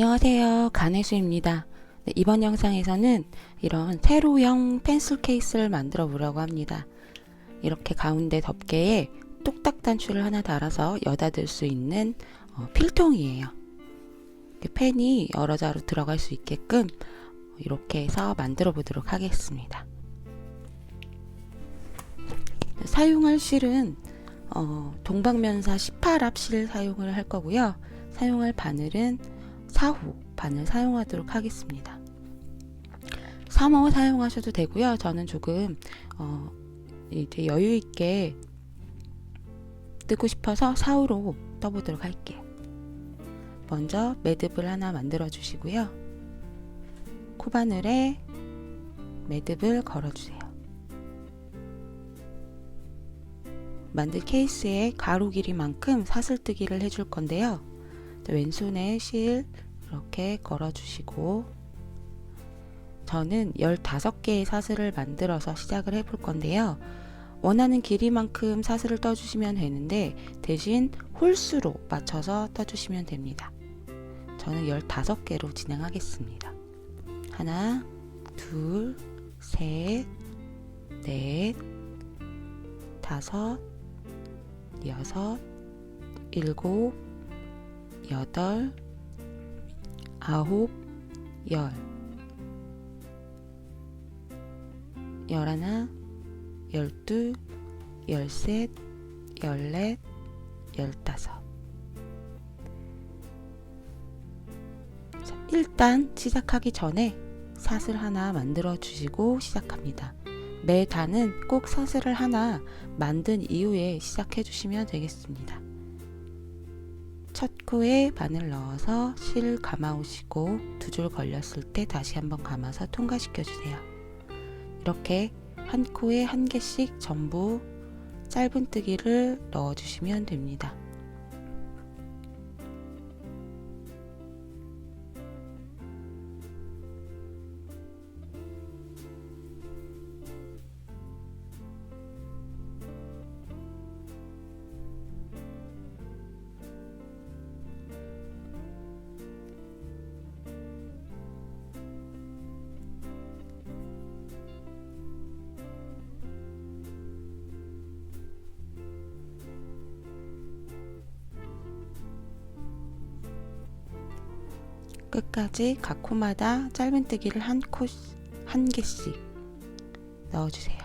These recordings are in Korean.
안녕하세요. 간혜수입니다. 네, 이번 영상에서는 이런 세로형 펜슬 케이스를 만들어 보려고 합니다. 이렇게 가운데 덮개에 뚝딱 단추를 하나 달아서 여닫을 수 있는 어, 필통이에요. 펜이 여러 자로 들어갈 수 있게끔 이렇게 해서 만들어 보도록 하겠습니다. 사용할 실은 어, 동방면사 18합 실 사용을 할 거고요. 사용할 바늘은 4호 바늘 사용하도록 하겠습니다. 3호 사용하셔도 되고요. 저는 조금 어, 이제 여유 있게 뜨고 싶어서 4호로 떠보도록 할게요. 먼저 매듭을 하나 만들어 주시고요. 코바늘에 매듭을 걸어 주세요. 만들 케이스에 가로 길이만큼 사슬뜨기를 해줄 건데요. 왼손에 실 이렇게 걸어주시고 저는 15개의 사슬을 만들어서 시작을 해볼 건데요. 원하는 길이만큼 사슬을 떠주시면 되는데 대신 홀수로 맞춰서 떠주시면 됩니다. 저는 15개로 진행하겠습니다. 하나, 둘, 셋, 넷, 다섯, 여섯, 일곱, 여덟, 아홉, 열, 열하나, 열두, 열셋, 열넷, 열다섯. 자, 일단 시작하기 전에 사슬 하나 만들어 주시고 시작합니다. 매 단은 꼭 사슬을 하나 만든 이후에 시작해 주시면 되겠습니다. 첫 코에 바늘 넣어서 실 감아오시고 두 줄 걸렸을 때 다시 한번 감아서 통과시켜 주세요. 이렇게 한 코에 한 개씩 전부 짧은뜨기를 넣어 주시면 됩니다. 끝까지 각 코마다 짧은뜨기를 한 코, 한 개씩 넣어주세요.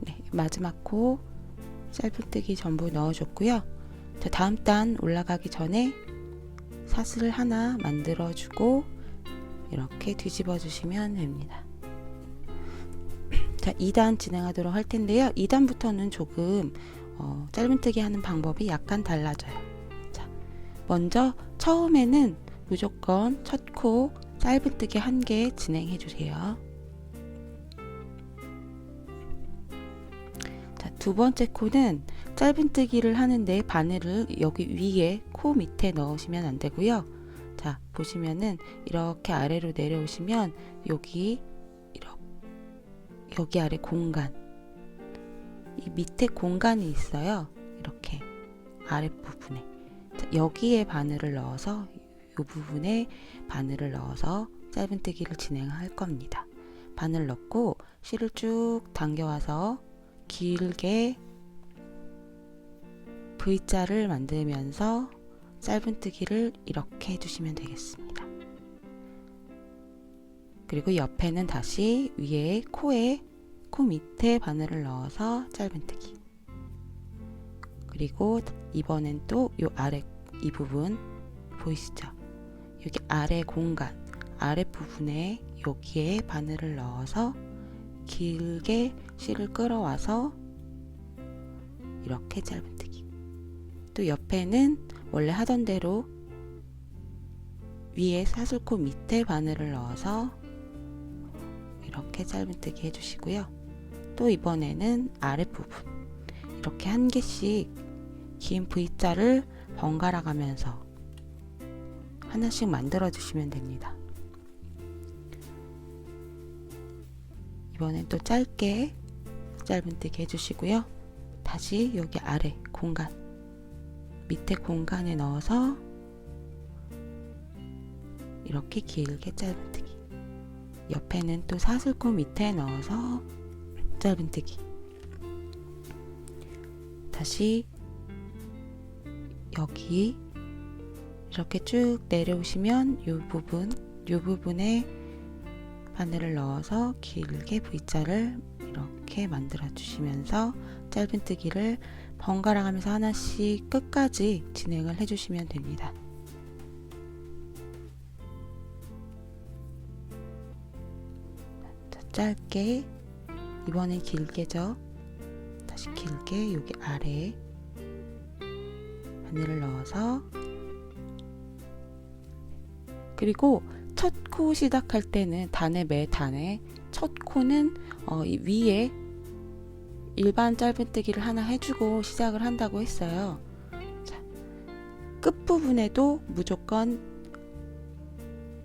네, 마지막 코 짧은뜨기 전부 넣어줬고요. 자, 다음 단 올라가기 전에 사슬을 하나 만들어주고 이렇게 뒤집어 주시면 됩니다. 자, 2단 진행하도록 할 텐데요. 2단부터는 조금 어, 짧은뜨기 하는 방법이 약간 달라져요. 자, 먼저 처음에는 무조건 첫 코 짧은뜨기 한 개 진행해 주세요. 자, 두 번째 코는 짧은뜨기를 하는데 바늘을 여기 위에 코 밑에 넣으시면 안 되고요. 자 보시면은 이렇게 아래로 내려오시면 여기 이렇게 여기 아래 공간. 이 밑에 공간이 있어요. 이렇게 아랫부분에. 자, 여기에 바늘을 넣어서 이 부분에 바늘을 넣어서 짧은뜨기를 진행할 겁니다. 바늘 넣고 실을 쭉 당겨와서 길게 V자를 만들면서 짧은뜨기를 이렇게 해주시면 되겠습니다. 그리고 옆에는 다시 위에 코에 코 밑에 바늘을 넣어서 짧은뜨기. 그리고 이번엔 또 이 아래 이 부분 보이시죠? 여기 아래 공간 아래 부분에 여기에 바늘을 넣어서 길게 실을 끌어와서 이렇게 짧은뜨기. 또 옆에는 원래 하던 대로 위에 사슬코 밑에 바늘을 넣어서 이렇게 짧은뜨기 해주시고요. 또 이번에는 아랫부분 이렇게 한 개씩 긴 V자를 번갈아 가면서 하나씩 만들어 주시면 됩니다. 이번엔 또 짧게 짧은뜨기 해주시고요. 다시 여기 아래 공간 밑에 공간에 넣어서 이렇게 길게 짧은뜨기. 옆에는 또 사슬코 밑에 넣어서 짧은뜨기. 다시 여기 이렇게 쭉 내려오시면 이 부분 이 부분에 바늘을 넣어서 길게 V자를 이렇게 만들어 주시면서 짧은뜨기를 번갈아 가면서 하나씩 끝까지 진행을 해 주시면 됩니다. 자, 짧게 이번엔 길게죠. 다시 길게 여기 아래에 바늘을 넣어서 그리고 첫 코 시작할 때는 단의 매 단의 첫 코는 어, 이 위에 일반 짧은뜨기를 하나 해주고 시작을 한다고 했어요. 자, 끝부분에도 무조건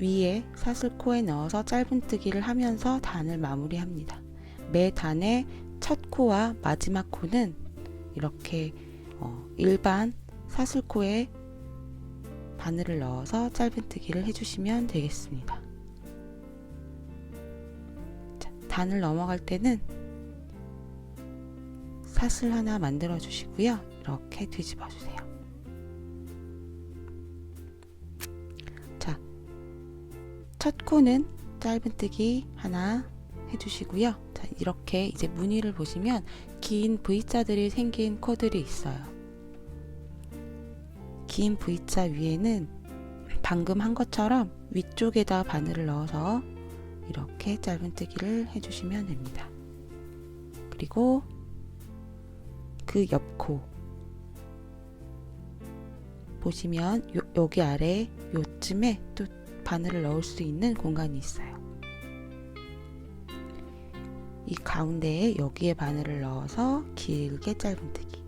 위에 사슬코에 넣어서 짧은뜨기를 하면서 단을 마무리합니다. 매 단의 첫 코와 마지막 코는 이렇게 어, 일반 사슬코에 바늘을 넣어서 짧은뜨기를 해주시면 되겠습니다. 자, 단을 넘어갈 때는 사슬 하나 만들어 주시고요. 이렇게 뒤집어 주세요. 자, 첫 코는 짧은뜨기 하나 해주시고요. 자, 이렇게 이제 무늬를 보시면 긴 V자들이 생긴 코들이 있어요. 긴 V자 위에는 방금 한 것처럼 위쪽에다 바늘을 넣어서 이렇게 짧은뜨기를 해주시면 됩니다. 그리고 그 옆코. 보시면 요, 여기 아래 요쯤에 또 바늘을 넣을 수 있는 공간이 있어요. 이 가운데에 여기에 바늘을 넣어서 길게 짧은뜨기.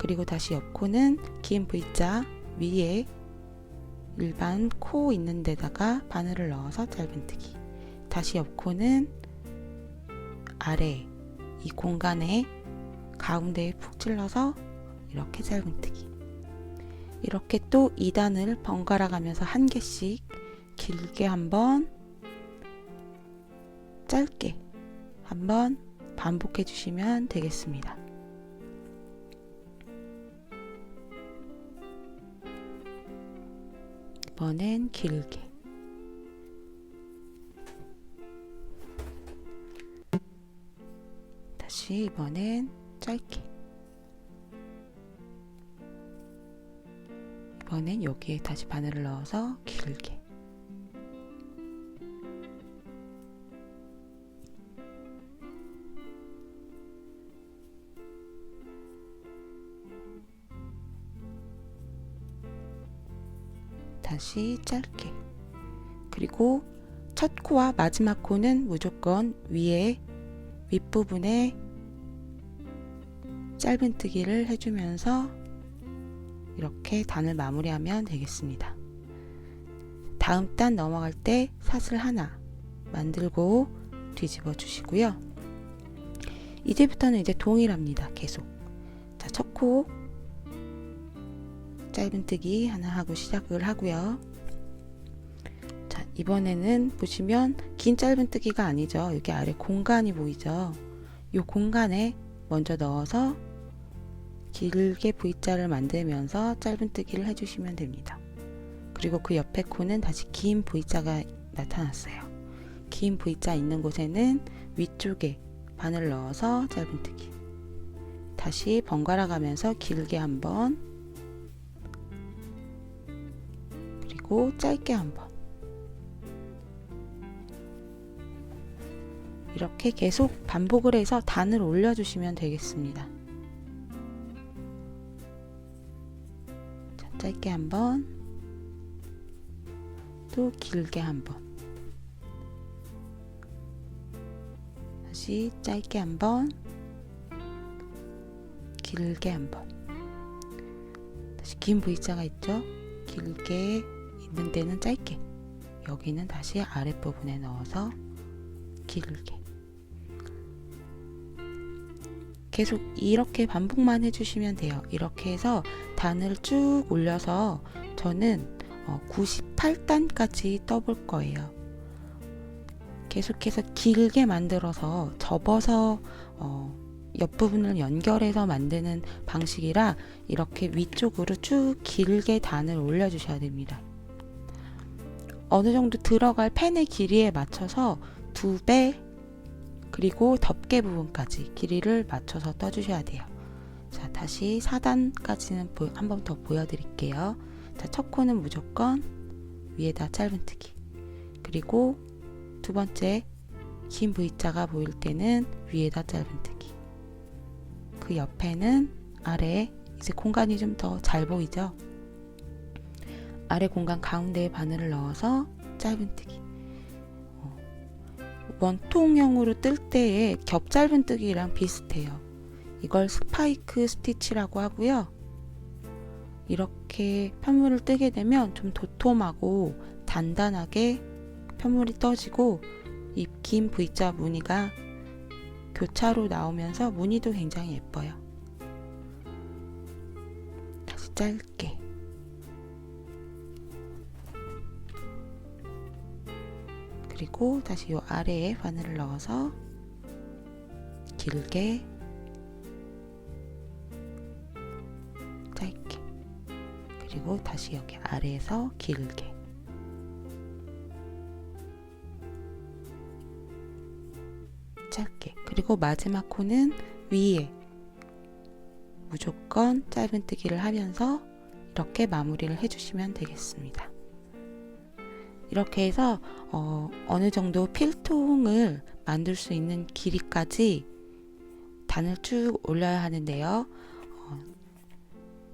그리고 다시 옆코는 긴 V자 위에 일반 코 있는 데다가 바늘을 넣어서 짧은뜨기. 다시 옆코는 아래 이 공간에 가운데에 푹 찔러서 이렇게 짧은뜨기 이렇게 또 2단을 번갈아 가면서 한 개씩 길게 한번 짧게 한번 반복해 주시면 되겠습니다. 이번엔 길게 다시 이번엔 짧게. 이번엔 여기에 다시 바늘을 넣어서 길게. 다시 짧게. 그리고 첫 코와 마지막 코는 무조건 위에 윗부분에 짧은뜨기를 해주면서 이렇게 단을 마무리하면 되겠습니다. 다음 단 넘어갈 때 사슬 하나 만들고 뒤집어 주시고요. 이제부터는 이제 동일합니다. 계속. 자, 첫 코 짧은뜨기 하나 하고 시작을 하고요. 자, 이번에는 보시면 긴 짧은뜨기가 아니죠. 여기 아래 공간이 보이죠. 이 공간에 먼저 넣어서 길게 V자를 만들면서 짧은뜨기를 해주시면 됩니다. 그리고 그 옆에 코는 다시 긴 V자가 나타났어요. 긴 V자 있는 곳에는 위쪽에 바늘 넣어서 짧은뜨기. 다시 번갈아 가면서 길게 한번 그리고 짧게 한번 이렇게 계속 반복을 해서 단을 올려주시면 되겠습니다. 짧게 한 번 또 길게 한 번 다시 짧게 한 번 길게 한 번 다시 긴 V자가 있죠? 길게 있는 데는 짧게 여기는 다시 아랫부분에 넣어서 길게 계속 이렇게 반복만 해주시면 돼요. 이렇게 해서 단을 쭉 올려서 저는 98단까지 떠볼 거예요. 계속해서 길게 만들어서 접어서 어, 옆부분을 연결해서 만드는 방식이라 이렇게 위쪽으로 쭉 길게 단을 올려주셔야 됩니다. 어느 정도 들어갈 펜의 길이에 맞춰서 두 배 그리고 덮개 부분까지 길이를 맞춰서 떠주셔야 돼요. 자, 다시 4단까지는 한 번 더 보여드릴게요. 자, 첫 코는 무조건 위에다 짧은뜨기. 그리고 두 번째 긴 V자가 보일 때는 위에다 짧은뜨기. 그 옆에는 아래 이제 공간이 좀 더 잘 보이죠? 아래 공간 가운데에 바늘을 넣어서 짧은뜨기. 어, 원통형으로 뜰 때의 겹 짧은뜨기랑 비슷해요. 이걸 스파이크 스티치라고 하고요. 이렇게 편물을 뜨게 되면 좀 도톰하고 단단하게 편물이 떠지고 이긴 V자 무늬가 교차로 나오면서 무늬도 굉장히 예뻐요. 다시 짧게. 그리고 다시 요 아래에 바늘을 넣어서 길게 그리고 다시 여기 아래에서 길게 짧게 그리고 마지막 코는 위에 무조건 짧은뜨기를 하면서 이렇게 마무리를 해주시면 되겠습니다. 이렇게 해서 어, 어느 정도 필통을 만들 수 있는 길이까지 단을 쭉 올려야 하는데요.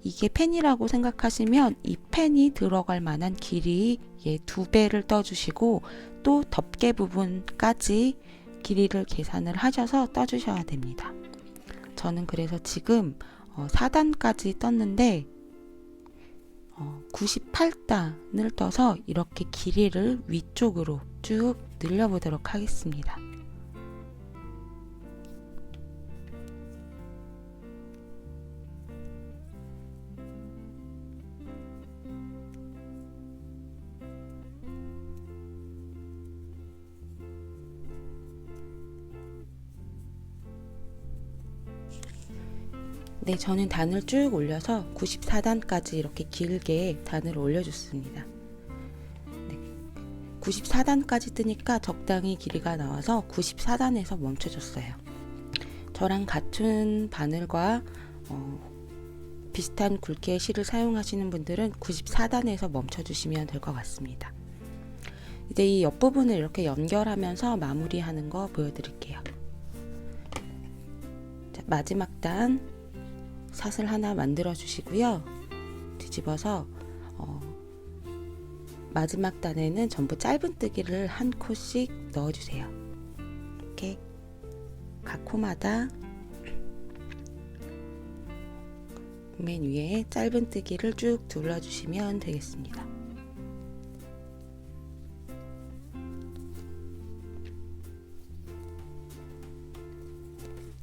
어, 이게 펜이라고 생각하시면 이 펜이 들어갈 만한 길이의 두 배를 떠주시고 또 덮개 부분까지 길이를 계산을 하셔서 떠주셔야 됩니다. 저는 그래서 지금 어, 4단까지 떴는데 어, 98단을 떠서 이렇게 길이를 위쪽으로 쭉 늘려보도록 하겠습니다. 네, 저는 단을 쭉 올려서 94단까지 이렇게 길게 단을 올려줬습니다. 네, 94단까지 뜨니까 적당히 길이가 나와서 94단에서 멈춰줬어요. 저랑 같은 바늘과 어, 비슷한 굵기의 실을 사용하시는 분들은 94단에서 멈춰주시면 될 것 같습니다. 이제 이 옆부분을 이렇게 연결하면서 마무리하는 거 보여드릴게요. 자, 마지막 단 사슬 하나 만들어 주시고요. 뒤집어서 어, 마지막 단에는 전부 짧은뜨기를 한 코씩 넣어 주세요. 이렇게 각 코마다 맨 위에 짧은뜨기를 쭉 둘러 주시면 되겠습니다.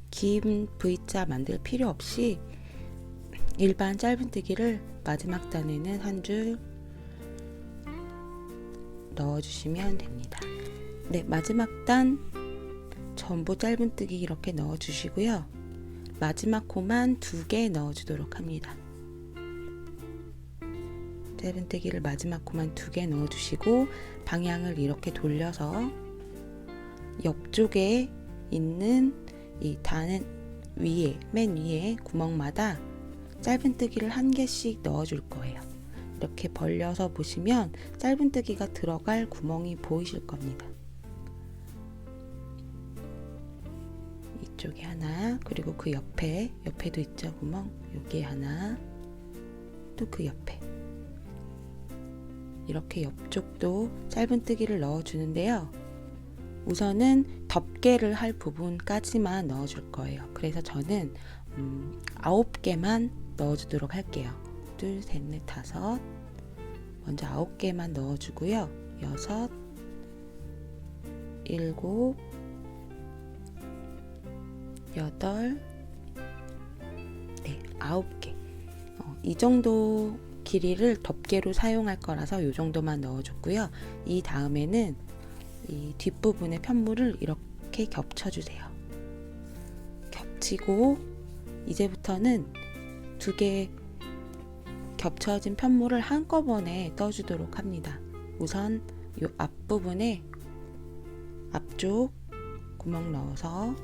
긴 V자 만들 필요 없이 일반 짧은뜨기를 마지막 단에는 한 줄 넣어주시면 됩니다. 네, 마지막 단 전부 짧은뜨기 이렇게 넣어주시고요. 마지막 코만 두 개 넣어주도록 합니다. 짧은뜨기를 마지막 코만 두 개 넣어주시고 방향을 이렇게 돌려서 옆쪽에 있는 이 단은 위에 맨 위에 구멍마다 짧은뜨기를 한 개씩 넣어줄 거예요. 이렇게 벌려서 보시면 짧은뜨기가 들어갈 구멍이 보이실 겁니다. 이쪽에 하나, 그리고 그 옆에, 옆에도 있죠, 구멍. 여기에 하나, 또 그 옆에. 이렇게 옆쪽도 짧은뜨기를 넣어주는데요. 우선은 덮개를 할 부분까지만 넣어줄 거예요. 그래서 저는 음, 9개만 넣어주도록 할게요. 둘, 셋, 넷, 다섯. 먼저 9개만 넣어주고요. 여섯, 일곱, 여덟, 네, 아홉 개. 어, 이 정도 길이를 덮개로 사용할 거라서 이 정도만 넣어줬고요. 이 다음에는 이 뒷부분의 편물을 이렇게 겹쳐주세요. 겹치고 이제부터는 두 개 겹쳐진 편물을 한꺼번에 떠주도록 합니다. 우선 이 앞부분에 앞쪽 구멍 넣어서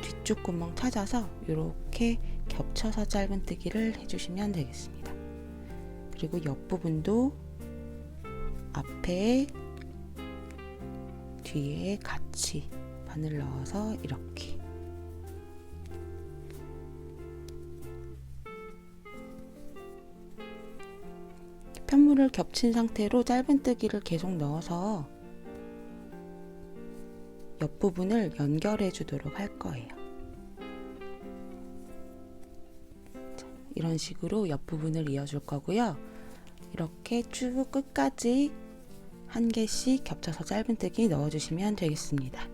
뒤쪽 구멍 찾아서 이렇게 겹쳐서 짧은뜨기를 해주시면 되겠습니다. 그리고 옆부분도 앞에 뒤에 같이 바늘 넣어서 이렇게 편물을 겹친 상태로 짧은뜨기를 계속 넣어서 옆부분을 연결해 주도록 할 거예요. 자, 이런 식으로 옆부분을 이어줄 거고요. 이렇게 쭉 끝까지 한 개씩 겹쳐서 짧은뜨기 넣어주시면 되겠습니다.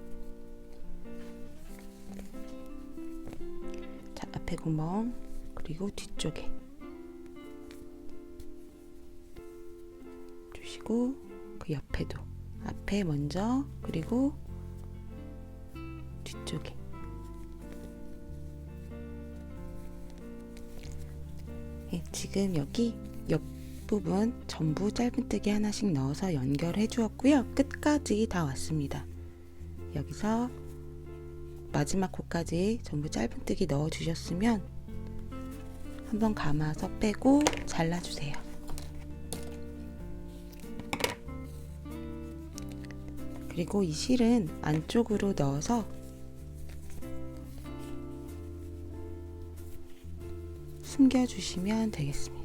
자, 앞에 구멍 그리고 뒤쪽에 주시고 그 옆에도. 앞에 먼저 그리고 뒤쪽에. 예, 지금 여기 옆 부분 전부 짧은뜨기 하나씩 넣어서 연결해 주었고요. 끝까지 다 왔습니다. 여기서 마지막 코까지 전부 짧은뜨기 넣어 주셨으면 한번 감아서 빼고 잘라 주세요 그리고 이 실은 안쪽으로 넣어서 숨겨주시면 되겠습니다.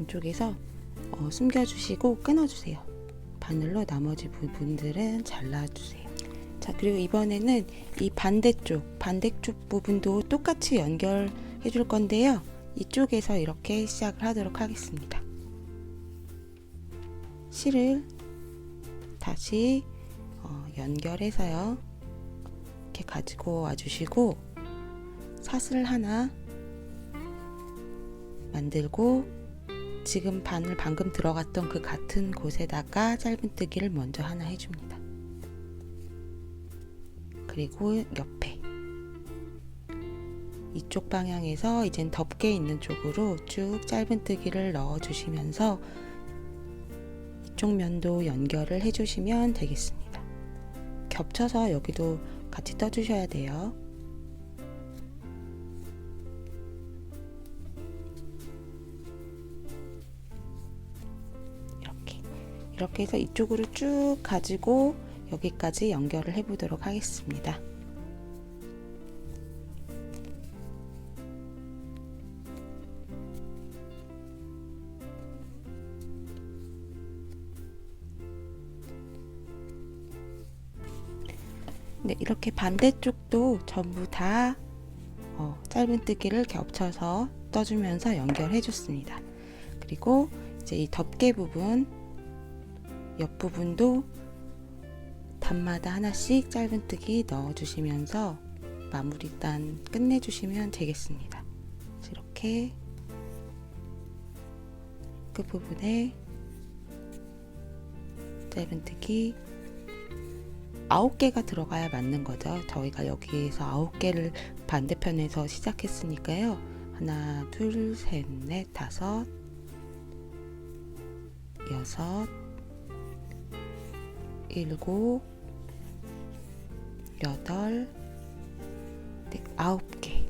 안쪽에서 어, 숨겨주시고 끊어주세요. 바늘로 나머지 부분들은 잘라주세요. 자 그리고 이번에는 이 반대쪽 반대쪽 부분도 똑같이 연결해 줄 건데요 이쪽에서 이렇게 시작을 하도록 하겠습니다 실을 다시 어, 연결해서요 이렇게 가지고 와 주시고 사슬 하나 만들고 지금 바늘 방금 들어갔던 그 같은 곳에다가 짧은뜨기를 먼저 하나 해줍니다 그리고 옆에 이쪽 방향에서 이젠 덮개 있는 쪽으로 쭉 짧은뜨기를 넣어 주시면서 이쪽 면도 연결을 해 주시면 되겠습니다. 겹쳐서 여기도 같이 떠 주셔야 돼요. 이렇게 해서 이쪽으로 쭉 가지고 여기까지 연결을 해 보도록 하겠습니다. 네, 이렇게 반대쪽도 전부 다 어, 짧은뜨기를 겹쳐서 떠주면서 연결해 줬습니다. 그리고 이제 이 덮개 부분 옆부분도 단마다 하나씩 짧은뜨기 넣어주시면서 마무리 단 끝내주시면 되겠습니다. 이렇게 끝부분에 짧은뜨기 9개가 들어가야 맞는 거죠. 저희가 여기에서 9개를 반대편에서 시작했으니까요. 하나, 둘, 셋, 넷, 다섯, 여섯, 일곱, 여덟, 네, 아홉 개.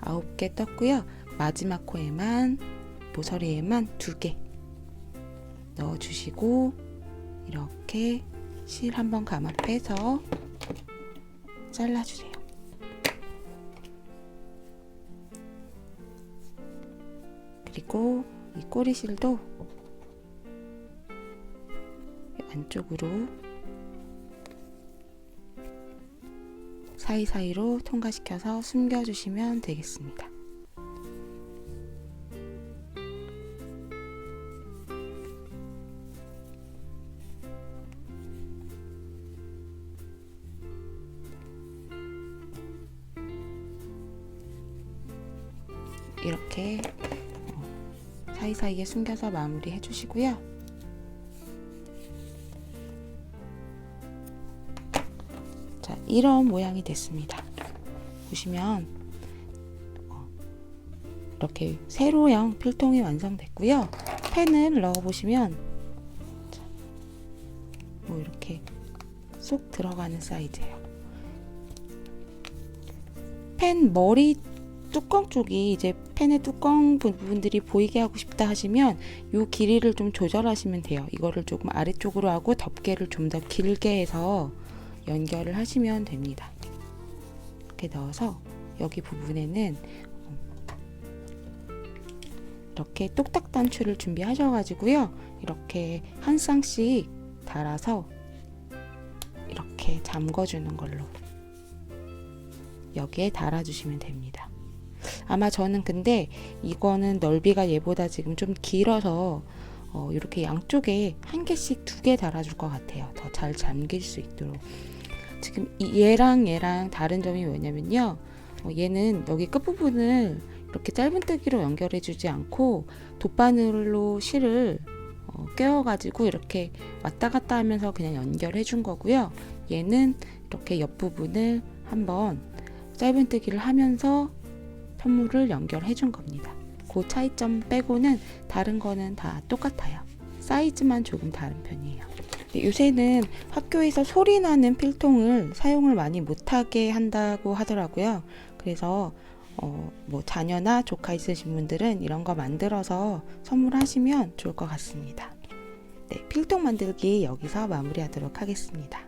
아홉 개 떴고요. 마지막 코에만 모서리에만 두 개 넣어주시고 이렇게 실 한번 감아 빼서 잘라주세요. 그리고 이 꼬리실도 안쪽으로 사이사이로 통과시켜서 숨겨주시면 되겠습니다. 이렇게 어, 사이사이에 숨겨서 마무리 해주시고요. 이런 모양이 됐습니다. 보시면 어, 이렇게 세로형 필통이 완성됐고요. 펜을 넣어보시면 자, 뭐 이렇게 쏙 들어가는 사이즈예요. 펜 머리 뚜껑 쪽이 이제 펜의 뚜껑 부분들이 보이게 하고 싶다 하시면 이 길이를 좀 조절하시면 돼요. 이거를 조금 아래쪽으로 하고 덮개를 좀 더 길게 해서 연결을 하시면 됩니다. 이렇게 넣어서 여기 부분에는 이렇게 똑딱 단추를 준비하셔가지고요. 이렇게 한 쌍씩 달아서 이렇게 잠궈주는 걸로 여기에 달아주시면 됩니다. 아마 저는 근데 이거는 넓이가 얘보다 지금 좀 길어서 어, 이렇게 양쪽에 한 개씩 두 개 달아줄 것 같아요. 더 잘 잠길 수 있도록. 지금 이 얘랑 얘랑 다른 점이 뭐냐면요. 어, 얘는 여기 끝부분을 이렇게 짧은뜨기로 연결해 주지 않고 돗바늘로 실을 어, 꿰어가지고 이렇게 왔다 갔다 하면서 그냥 연결해 준 거고요. 얘는 이렇게 옆부분을 한번 짧은뜨기를 하면서 편물을 연결해 준 겁니다. 그 차이점 빼고는 다른 거는 다 똑같아요. 사이즈만 조금 다른 편이에요. 요새는 학교에서 소리 나는 필통을 사용을 많이 못하게 한다고 하더라고요. 그래서 어, 뭐 자녀나 조카 있으신 분들은 이런 거 만들어서 선물하시면 좋을 것 같습니다. 네, 필통 만들기 여기서 마무리하도록 하겠습니다.